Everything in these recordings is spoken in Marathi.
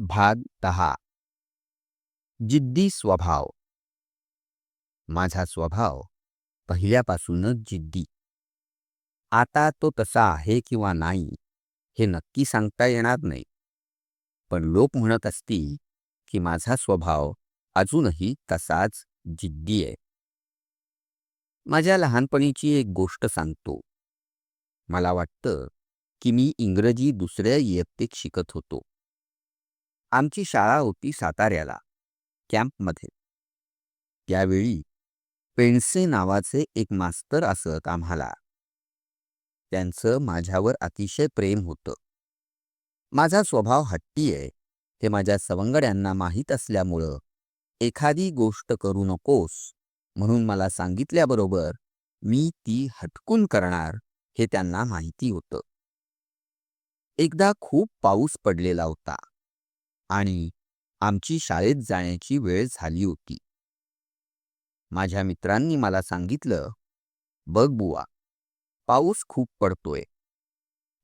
भाग दहा. जिद्दी स्वभाव. माझा स्वभाव पहिल्यापासूनच जिद्दी. आता तो तसा आहे किंवा नाही हे नक्की सांगता येणार नाही. पण लोक म्हणत असतील की माझा स्वभाव अजूनही तसाच जिद्दी आहे. माझ्या लहानपणीची एक गोष्ट सांगतो. मला वाटतं की मी इंग्रजी दुसऱ्या इयत्तेत शिकत होतो. आमची शाळा होती साताऱ्याला कॅम्पमध्ये. त्यावेळी पेंडसे नावाचे एक मास्तर असत आम्हाला. त्यांचं माझ्यावर अतिशय प्रेम होतं. माझा स्वभाव हट्टी आहे हे माझ्या सवंगड्यांना माहीत असल्यामुळं एखादी गोष्ट करू नकोस म्हणून मला सांगितल्याबरोबर मी ती हटकून करणार हे त्यांना माहिती होतं. एकदा खूप पाऊस पडलेला होता. आणि आमची शाळेत जाण्याची वेळ झाली होती. माझ्या मित्रांनी मला सांगितलं बघ बुवा पाऊस खूप पडतोय.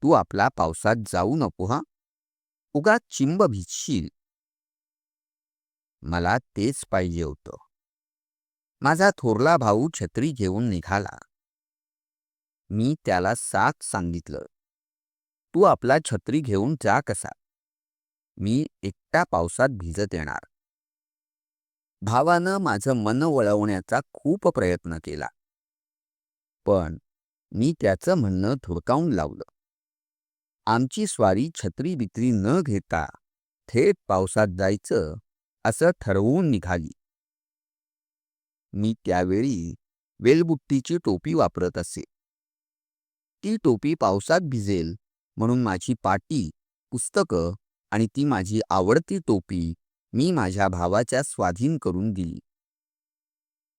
तू आपला पावसात जाऊ नको हा? उगा चिंब भिजशील. मला तेच पाहिजे होतं. माझा थोरला भाऊ छत्री घेऊन निघाला. मी त्याला साथ सांगितलं तू आपला छत्री घेऊन जा कसा? मी एकटा पावसात भिजत येणार. भावानं माझं मन वळवण्याचा खूप प्रयत्न केला. पण मी त्याचं म्हणणं धुडकावून लावलं. आमची स्वारी छत्री बित्री न घेता थेट पावसात जायचं असं ठरवून निघाली. मी त्यावेळी वेलबुट्टीची टोपी वापरत असे. ती टोपी पावसात भिजेल म्हणून माझी पाटी पुस्तकं आणि ती माझी आवडती टोपी मी माझ्या भावाच्या स्वाधीन करून दिली.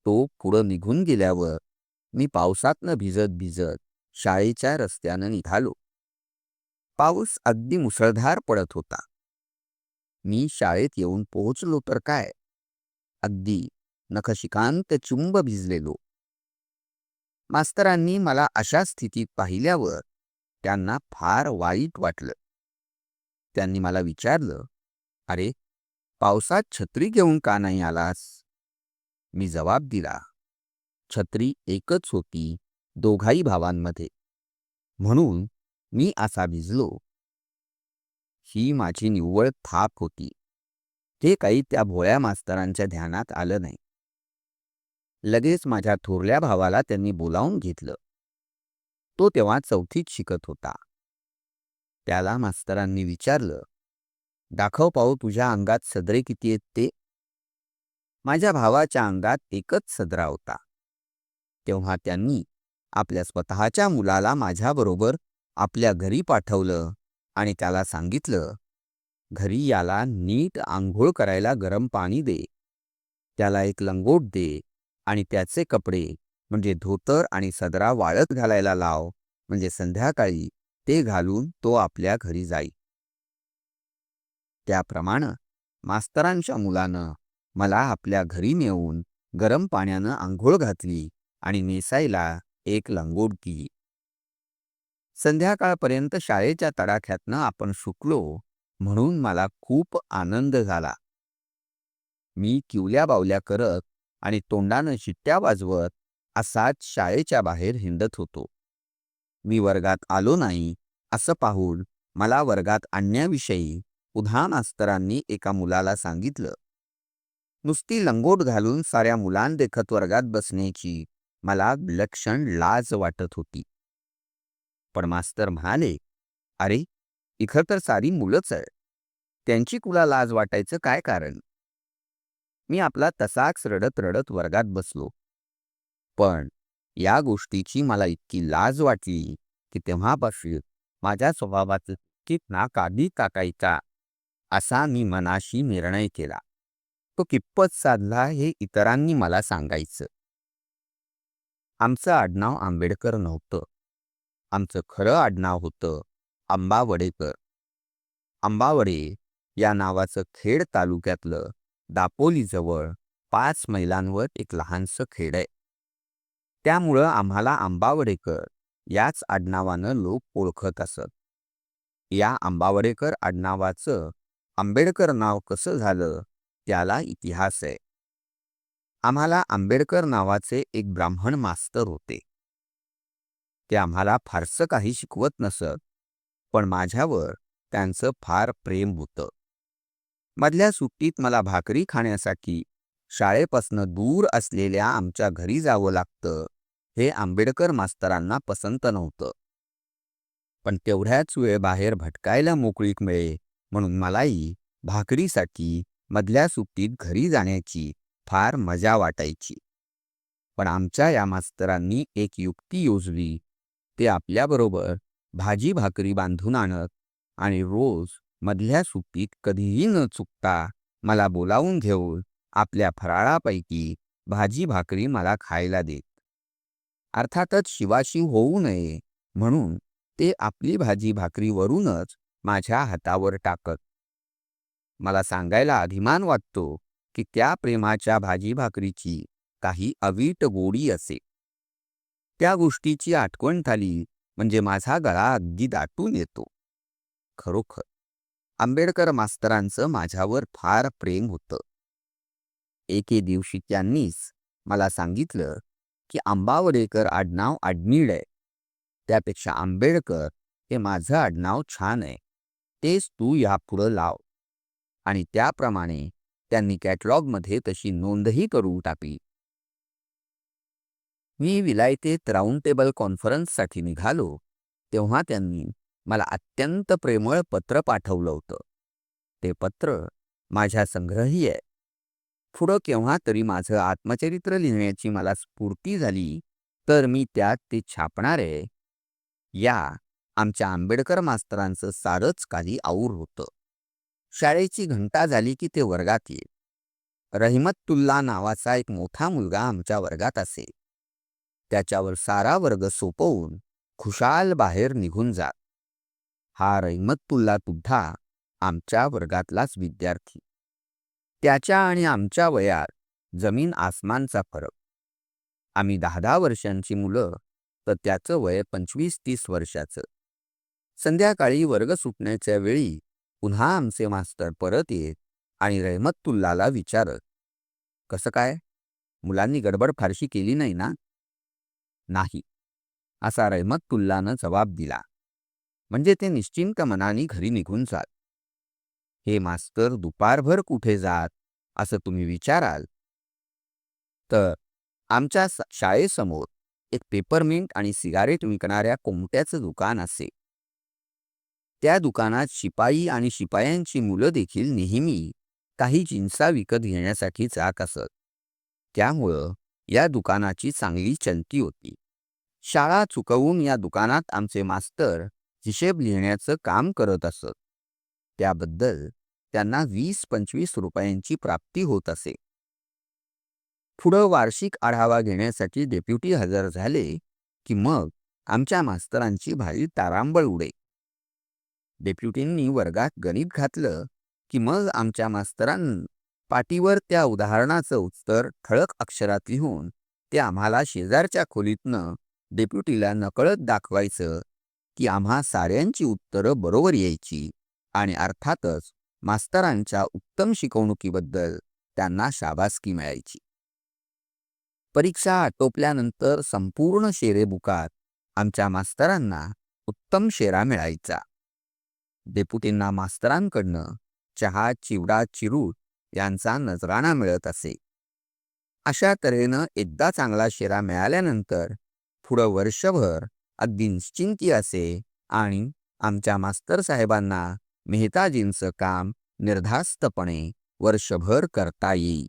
तो पुढं निघून गेल्यावर मी पावसातनं भिजत भिजत शाळेच्या रस्त्यानं निघालो. पाऊस अगदी मुसळधार पडत होता. मी शाळेत येऊन पोहोचलो तर काय? अगदी नखशिकांत चुंब भिजलेलो. मास्तरांनी मला अशा स्थितीत पाहिल्यावर त्यांना फार वाईट वाटलं. त्यांनी मला विचारलं अरे पावसात छत्री घेऊन का नाही आलास? मी जबाब दिला छत्री एकच होती दोघाही भावांमध्ये. म्हणून मी असा भिजलो. ही माझी निव्वळ थाप होती. ते काही त्या भोळ्या मास्तरांच्या ध्यानात आलं नाही. लगेच माझ्या थोरल्या भावाला त्यांनी बोलावून घेतलं. तो तेव्हा चौथीत शिकत होता. त्याला मास्तरांनी विचारलं दाखव पाहू तुझ्या अंगात सदरे किती आहेत ते. माझ्या भावाच्या अंगात एकच सदरा होता. तेव्हा त्यांनी आपल्या स्वतःच्या मुलाला माझ्याबरोबर आपल्या घरी पाठवलं आणि त्याला सांगितलं घरी याला नीट आंघोळ करायला गरम पाणी दे. त्याला एक लंगोट दे आणि त्याचे कपडे म्हणजे धोतर आणि सदरा वाळत घालायला लाव म्हणजे संध्याकाळी ते घालून तो आपल्या घरी जाई. त्याप्रमाणे मास्तरांच्या मुलानं मला आपल्या घरी नेऊन गरम पाण्यानं आंघोळ घातली आणि नेसायला एक लंगोट दिली. संध्याकाळपर्यंत शाळेच्या तडाख्यातनं आपण शुकलो म्हणून मला खूप आनंद झाला. मी किवल्या बावल्या करत आणि तोंडानं शिट्ट्या वाजवत असाच शाळेच्या बाहेर हिंडत होतो. मी वर्गात आलो नाही असं पाहून मला वर्गात आणण्याविषयी पुन्हा मास्तरांनी एका मुलाला सांगितलं. नुसती लंगोट घालून साऱ्या मुलांदेखत वर्गात बसण्याची मला विलक्षण लाज वाटत होती. पण मास्तर म्हणाले अरे इखर तर सारी मुलंच आहे त्यांची कुला लाज वाटायचं काय कारण? मी आपला तसाच रडत रडत वर्गात बसलो. पण या गोष्टीची मला इतकी लाज वाटली की तेव्हापासून माझ्या स्वभावाचं कित ना काढी टाकायचा असा मी मनाशी निर्णय केला. तो कितपत साधला हे इतरांनी मला सांगायचं. आमचं आडनाव आंबेडकर नव्हतं. आमचं खरं आडनाव होतं आंबावडेकर. आंबावडे या नावाचं खेड तालुक्यातलं दापोलीजवळ पाच मैलांवर एक लहानसं खेड आहे. त्यामुळं आम्हाला आंबावडेकर याच आडनावानं लोक ओळखत असत. या आंबावडेकर आडनावाचं आंबेडकर नाव कसं झालं त्याला इतिहास आहे. आम्हाला आंबेडकर नावाचे एक ब्राह्मण मास्तर होते. ते आम्हाला फारसं काही शिकवत नसत पण माझ्यावर त्यांचं फार प्रेम होतं. मधल्या सुट्टीत मला भाकरी खाण्यासाठी शाळेपासनं दूर असलेल्या आमच्या घरी जावं लागतं. हे आंबेडकर मास्तरांना पसंत नव्हतं. पण तेवढ्याच वेळ बाहेर भटकायला मोकळीक मिळे म्हणून मलाही भाकरीसाठी मधल्या सुट्टीत घरी जाण्याची फार मजा वाटायची. पण आमच्या या मास्तरांनी एक युक्ती योजली ते आपल्याबरोबर भाजी भाकरी बांधून आणत आणि रोज मधल्या सुट्टीत कधीही न चुकता मला बोलावून घेऊन आपल्या फराळापैकी भाजी भाकरी मला खायला देत. अर्थातच शिवाशिव होऊ नये म्हणून ते आपली भाजी भाकरीवरूनच माझ्या हातावर टाकत. मला सांगायला अभिमान वाटतो की त्या प्रेमाच्या भाजी भाकरीची काही अवीट गोडी असे. त्या गोष्टीची आठवण झाली म्हणजे माझा गळा अगदी दाटून येतो. खरोखर आंबेडकर मास्तरांचं माझ्यावर फार प्रेम होतं. एके दिवशी त्यांनीच मला सांगितलं की आंबावडेकर आडनाव आडनीड आहे. त्यापेक्षा आंबेडकर हे माझं आडनाव छान आहे. तेच तू यापुढं लाव. आणि त्याप्रमाणे त्यांनी कॅटलॉगमध्ये तशी नोंदही करून टाकली. मी विलायतेत राऊंड टेबल कॉन्फरन्ससाठी निघालो तेव्हा त्यांनी मला अत्यंत प्रेमळ पत्र पाठवलं होतं. ते पत्र माझ्या संग्रही आहे. पुढं केव्हा तरी माझं आत्मचरित्र लिहिण्याची मला स्फूर्ती झाली तर मी त्यात ते छापणार आहे. या आमच्या आंबेडकर मास्तरांचं सारच काही आऊर होतं. शाळेची घंटा झाली की ते वर्गात येत रहिमतुल्ला नावाचा एक मोठा मुलगा आमच्या वर्गात असे त्याच्यावर सारा वर्ग सोपवून खुशाल बाहेर निघून जात. हा रहिमतुल्ला सुद्धा आमच्या वर्गातलाच विद्यार्थी. त्याच्या आणि आमच्या वयात जमीन आसमानचा फरक. आम्ही दहा दहा वर्षांची मुलं तर त्याचं वय पंचवीस तीस वर्षाचं. संध्याकाळी वर्ग सुटण्याच्या वेळी पुन्हा आमचे मास्तर परत येत आणि रहमतुल्लाला विचारत कसं काय? मुलांनी गडबड फारशी केली नाही ना? नाही असा रहमतुल्लानं जबाब दिला. म्हणजे ते निश्चिंत मनाने घरी निघून जात. हे मास्तर दुपारभर कुठे जात? असं तुम्ही विचाराल. तर आमच्या शाळेसमोर एक पेपरमिंट आणि सिगारेट विकणाऱ्या कोमट्याचं दुकान असे. त्या दुकानात शिपाई आणि शिपायांची मुलं देखील नेहमी काही जिन्सा विकत घेण्यासाठी जात असत. त्यामुळं या दुकानाची चांगली चलती होती. शाळा चुकवून या दुकानात आमचे मास्तर हिशेब लिहिण्याचं काम करत असत. त्याबद्दल त्यांना वीस पंचवीस रुपयांची प्राप्ती होत असे. पुढं वार्षिक आढावा घेण्यासाठी डेप्युटी हजर झाले की मग आमच्या मास्तरांची भारी तारांबळ उडे. डेप्युटींनी वर्गात गणित घातलं की मग आमच्या मास्तरांनी पाटीवर त्या उदाहरणाचं उत्तर ठळक अक्षरात लिहून ते आम्हाला शेजारच्या खोलीतनं डेप्युटीला नकळत दाखवायचं की आम्हा साऱ्यांची उत्तरं बरोबर यायची. आणि अर्थातच मास्तरांच्या उत्तम शिकवणुकीबद्दल त्यांना शाबासकी मिळायची. परीक्षा आटोपल्यानंतर संपूर्ण शेरे बुकात आमच्या मास्तरांना उत्तम शेरा मिळायचा. डेपुटींना मास्तरांकडनं चहा चिवडा चिरूट यांचा नजराणा मिळत असे. अशा तऱ्हेनं एकदा चांगला शेरा मिळाल्यानंतर पुढं वर्षभर अगदी निश्चिंती असे आणि आमच्या मास्तर साहेबांना मेहताजींचं काम निर्धास्तपणे वर्षभर करता येई